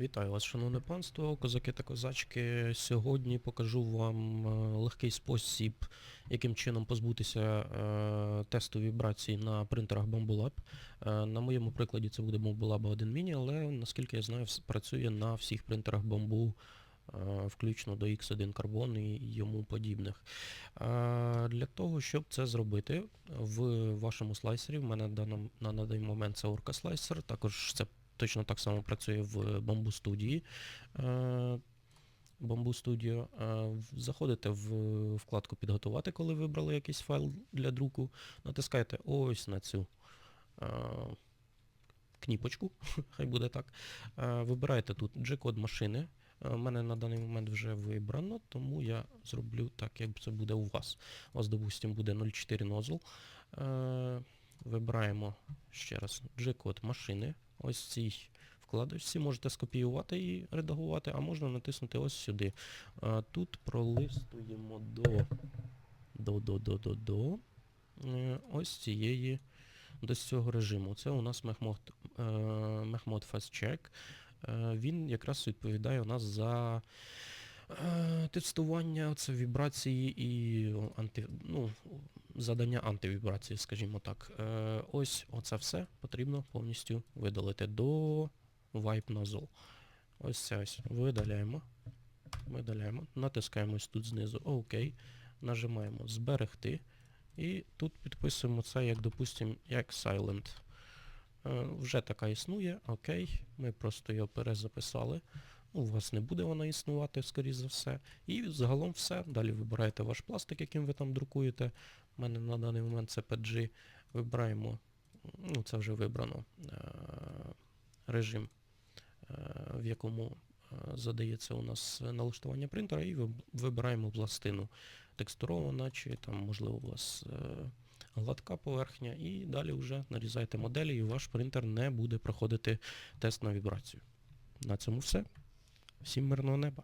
Вітаю вас, шановне панство, козаки та козачки. Сьогодні покажу вам е, легкий спосіб, яким чином позбутися е, тесту вібрацій на принтерах Bambulab. Е, на моєму прикладі це буде Bambulab 1 Mini, але наскільки я знаю, працює на всіх принтерах Bamboo, включно до X1 Carbon і йому подібних. Для того, щоб це зробити, в вашому слайсері, в мене на даний момент це Orca Slicer, також це точно так само працює в Studio. Е, Bamboo Studio. Е, Заходите в вкладку Підготувати, коли вибрали якийсь файл для друку. Натискаєте ось на цю е, кніпочку, хай буде так. Е, Вибираєте тут G-код машини. Е, У мене на даний момент вже вибрано, тому я зроблю так, як це буде у вас. У вас, допустимо, буде 04 nozzle. Вибираємо ще раз G-код машини. Ось цій вкладочці можете скопіювати і редагувати, а можна натиснути ось сюди. Тут пролистуємо до, до, до, до, до, до е, ось цієї, до цього режиму. Це у нас Mehmod, е, Mehmod Fast Check. Е, він якраз відповідає у нас за тестування це вібрації і анти, ну, задання антивібрації, скажімо так. Е, ось оце все потрібно повністю видалити до Wipe Nozzle. Ось це ось. Видаляємо. Видаляємо. Натискаємо ось тут знизу ОК. Нажимаємо Зберегти. І тут підписуємо це, як, допустимо, як Silent. Е, вже така існує, окей. Ми просто його перезаписали. Ну, у вас не буде вона існувати, скоріш за все. І загалом все. Далі вибираєте ваш пластик, яким ви там друкуєте. У мене на даний момент це PG. Вибираємо, ну це вже вибрано, е, режим, е, в якому е, задається у нас налаштування принтера, і вибираємо пластину текстурована, чи там, можливо, у вас гладка поверхня, і далі вже нарізаєте моделі, і ваш принтер не буде проходити тест на вібрацію. На цьому все. Всім мирного неба.